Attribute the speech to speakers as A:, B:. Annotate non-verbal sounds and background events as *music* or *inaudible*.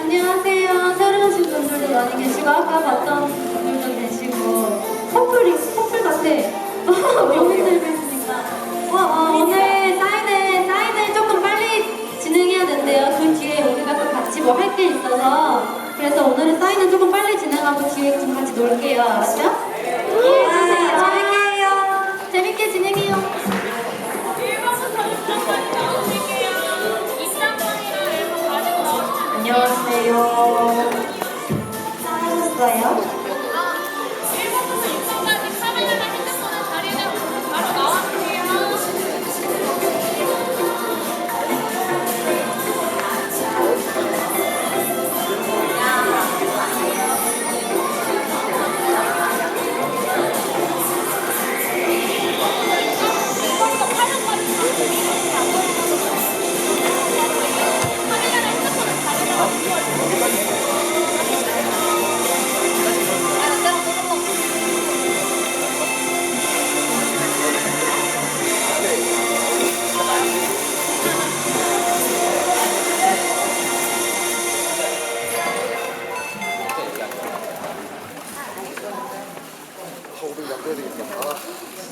A: 안녕하세요. 새로 오신 분들도 많이 계시고 아까 봤던 분들도 계시고 커플이 커플 같아. *laughs* 너무 재밌으니까.
B: 와 어, 어, 오늘
A: 사인회 사인회 조금 빨리 진행해야 된대요. 그 뒤에 우리가 또 같이 뭐 할 게 있어서 그래서 오늘은 사인회 조금 빨리 진행하고 뒤에 좀 같이 놀게요. 알았죠?
B: 안녕하세요. 잘하셨어요? 咱们这里怎么了？